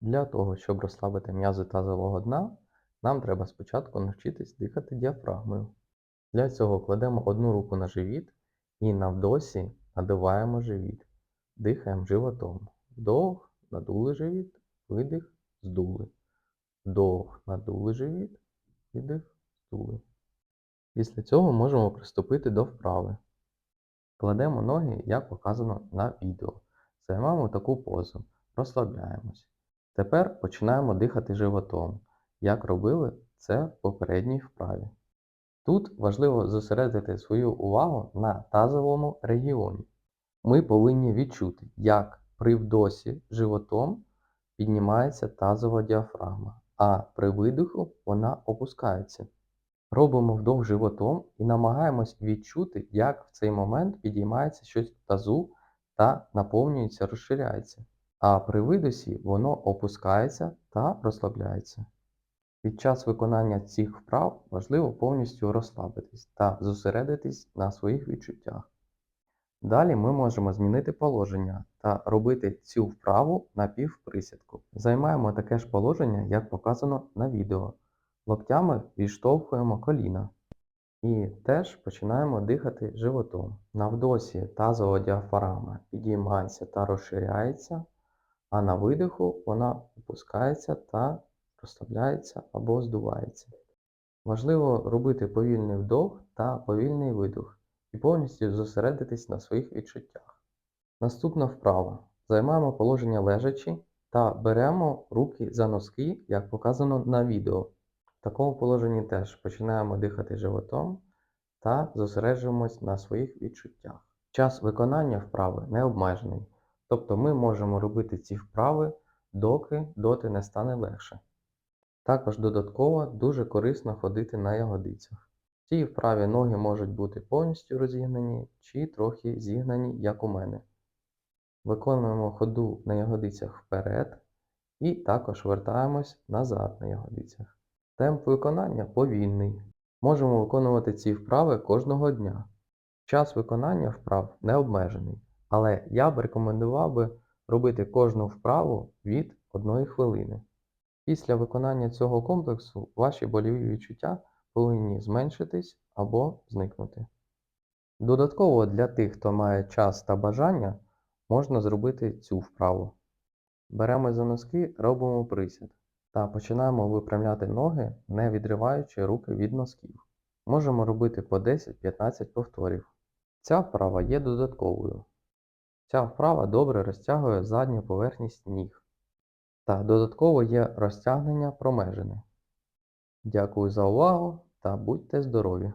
Для того, щоб розслабити м'язи тазового дна, нам треба спочатку навчитись дихати діафрагмою. Для цього кладемо одну руку на живіт і на вдосі надуваємо живіт. Дихаємо животом. Вдох, надули живіт, видих, здули. Вдох, надули живіт, видих, здули. Після цього можемо приступити до вправи. Кладемо ноги, як показано на відео. Займаємо таку позу, розслабляємось. Тепер починаємо дихати животом, як робили це в попередній вправі. Тут важливо зосередити свою увагу на тазовому регіоні. Ми повинні відчути, як при вдосі животом піднімається тазова діафрагма, а при видиху вона опускається. Робимо вдох животом і намагаємось відчути, як в цей момент підіймається щось в тазу та наповнюється, розширяється. А при видосі воно опускається та розслабляється. Під час виконання цих вправ важливо повністю розслабитись та зосередитись на своїх відчуттях. Далі ми можемо змінити положення та робити цю вправу на півприсядку. Займаємо таке ж положення, як показано на відео. Локтями відштовхуємо коліна. І теж починаємо дихати животом. На вдосі тазова діафрагма підіймається та розширяється, а на видиху вона опускається та розслабляється або здувається. Важливо робити повільний вдох та повільний видох і повністю зосередитись на своїх відчуттях. Наступна вправа. Займаємо положення лежачі та беремо руки за носки, як показано на відео. В такому положенні теж починаємо дихати животом та зосереджуємось на своїх відчуттях. Час виконання вправи не обмежений, тобто ми можемо робити ці вправи, доки доти не стане легше. Також додатково дуже корисно ходити на ягодицях. В цій вправі ноги можуть бути повністю розігнані чи трохи зігнані, як у мене. Виконуємо ходу на ягодицях вперед і також вертаємось назад на ягодицях. Темп виконання повільний. Можемо виконувати ці вправи кожного дня. Час виконання вправ не обмежений, але я б рекомендував би робити кожну вправу від 1 хвилини. Після виконання цього комплексу ваші больові відчуття повинні зменшитись або зникнути. Додатково для тих, хто має час та бажання, можна зробити цю вправу. Беремо за носки, робимо присід та починаємо випрямляти ноги, не відриваючи руки від носків. Можемо робити по 10-15 повторів. Ця вправа є додатковою. Ця вправа добре розтягує задню поверхність ніг. Та додатково є розтягнення промежини. Дякую за увагу та будьте здорові!